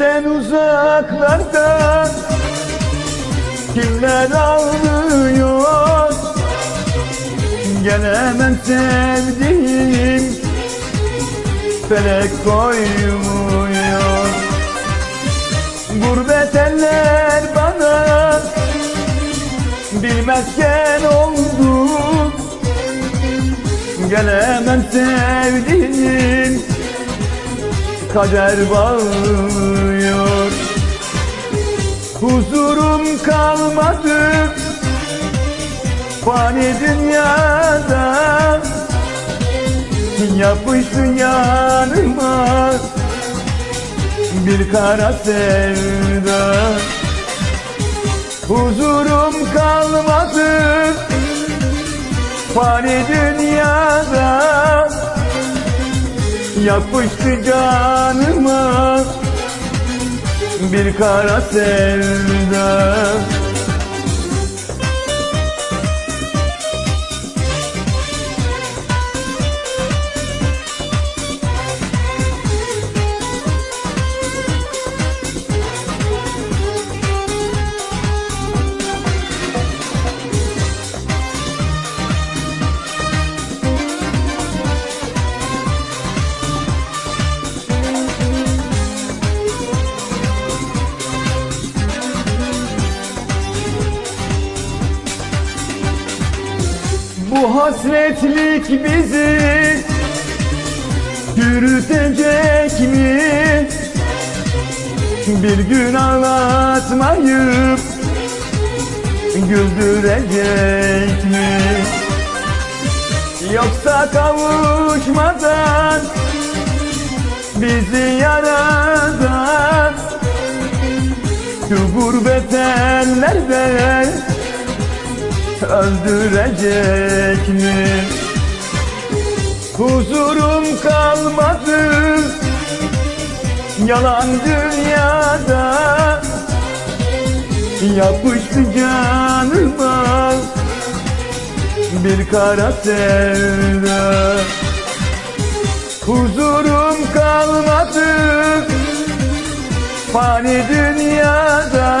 Benden uzaklarda Kimler ağlıyor? Gelemem sevdiğim Felek koymuyor. Gurbet eller bana Bilmezken oldu Gelemem sevdiğim Kader bağlıyor Huzurum kalmadı. Fani dünyada. Yapıştı yanıma? Bir kara sevda. Huzurum kalmadı. Fani dünyada. Yapıştı canıma Bir kara sevda Bu hasretlik bizi Yürütecek mi? Bir gün ağlatmayıp Güldürecek mi? Yoksa kavuşmadan Bizi yaradan Şu gurbet ellerde öldürecek mi? Huzurum kalmadı. Yalan dünyada. Yapıştı canıma bir kara sevda. Huzurum kalmadı. Fani dünyada